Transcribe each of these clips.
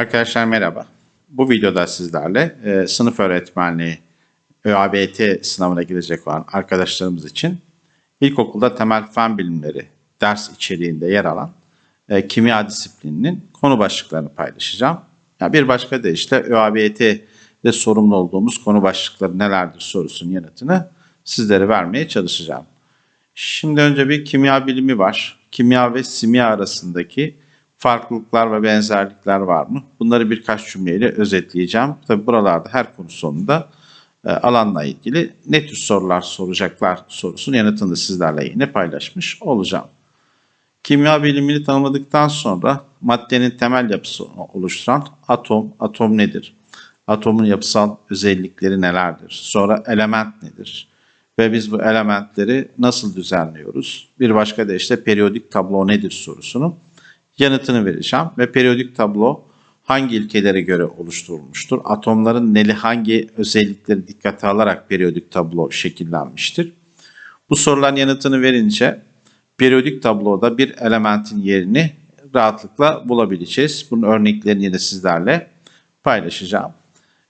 Arkadaşlar merhaba. Bu videoda sizlerle e, sınıf öğretmenliği ÖABT sınavına girecek olan arkadaşlarımız için ilkokulda temel fen bilimleri ders içeriğinde yer alan e, kimya disiplininin konu başlıklarını paylaşacağım. Ya bir başka deyişle ÖABT'de sorumlu olduğumuz konu başlıkları nelerdir sorusunun yanıtını sizlere vermeye çalışacağım. Şimdi önce bir kimya bilimi var. Kimya ve simya arasındaki farklılıklar ve benzerlikler var mı? Bunları birkaç cümleyle özetleyeceğim. Tabi buralarda her konu sonunda e, alanla ilgili ne tür sorular soracaklar sorusunun yanıtını sizlerle yine paylaşmış olacağım. Kimya bilimini tanımladıktan sonra maddenin temel yapısını oluşturan atom, atom nedir? Atomun yapısal özellikleri nelerdir? Sonra element nedir? Ve biz bu elementleri nasıl düzenliyoruz? Bir başka deyişle periyodik tablo nedir sorusunun yanıtını vereceğim. Ve periyodik tablo hangi ilkelere göre oluşturulmuştur? Atomların neli hangi özellikleri dikkate alarak periyodik tablo şekillenmiştir? Bu soruların yanıtını verince periyodik tabloda bir elementin yerini rahatlıkla bulabileceğiz. Bunun örneklerini yine sizlerle paylaşacağım.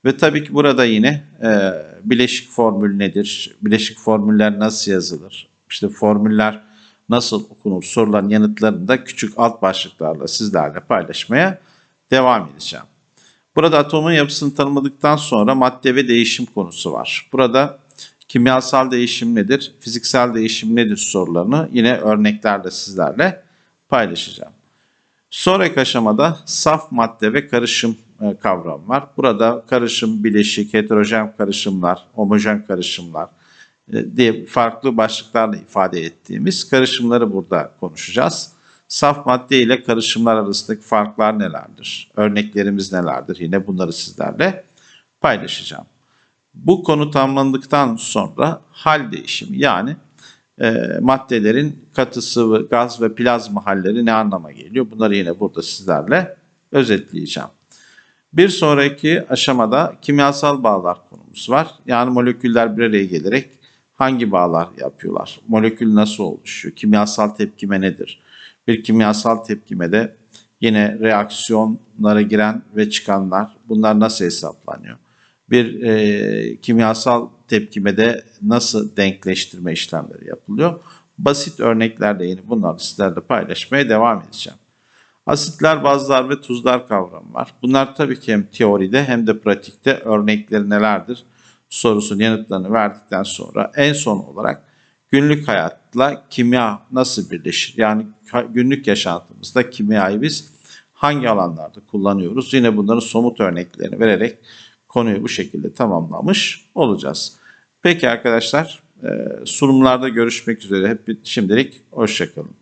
Ve tabii ki burada yine e, bileşik formül nedir? Bileşik formüller nasıl yazılır? İşte formüller nasıl okunur sorulan yanıtlarını da küçük alt başlıklarla sizlerle paylaşmaya devam edeceğim. Burada atomun yapısını tanımladıktan sonra madde ve değişim konusu var. Burada kimyasal değişim nedir, fiziksel değişim nedir sorularını yine örneklerle sizlerle paylaşacağım. Sonraki aşamada saf madde ve karışım e, kavramı var. Burada karışım, bileşik, heterojen karışımlar, homojen karışımlar diye farklı başlıklarla ifade ettiğimiz karışımları burada konuşacağız. Saf madde ile karışımlar arasındaki farklar nelerdir? Örneklerimiz nelerdir? Yine bunları sizlerle paylaşacağım. Bu konu tamamlandıktan sonra hal değişimi yani e, maddelerin katı sıvı, gaz ve plazma halleri ne anlama geliyor? Bunları yine burada sizlerle özetleyeceğim. Bir sonraki aşamada kimyasal bağlar konumuz var. Yani moleküller bir araya gelerek hangi bağlar yapıyorlar? Molekül nasıl oluşuyor? Kimyasal tepkime nedir? Bir kimyasal tepkimede yine reaksiyonlara giren ve çıkanlar bunlar nasıl hesaplanıyor? Bir e, kimyasal tepkimede nasıl denkleştirme işlemleri yapılıyor? Basit örneklerle yine bunları sizlerle paylaşmaya devam edeceğim. Asitler, bazlar ve tuzlar kavramı var. Bunlar tabii ki hem teoride hem de pratikte örnekleri nelerdir sorusunun yanıtlarını verdikten sonra en son olarak günlük hayatla kimya nasıl birleşir? Yani günlük yaşantımızda kimyayı biz hangi alanlarda kullanıyoruz? Yine bunların somut örneklerini vererek konuyu bu şekilde tamamlamış olacağız. Peki arkadaşlar sunumlarda görüşmek üzere. Hep şimdilik hoşçakalın.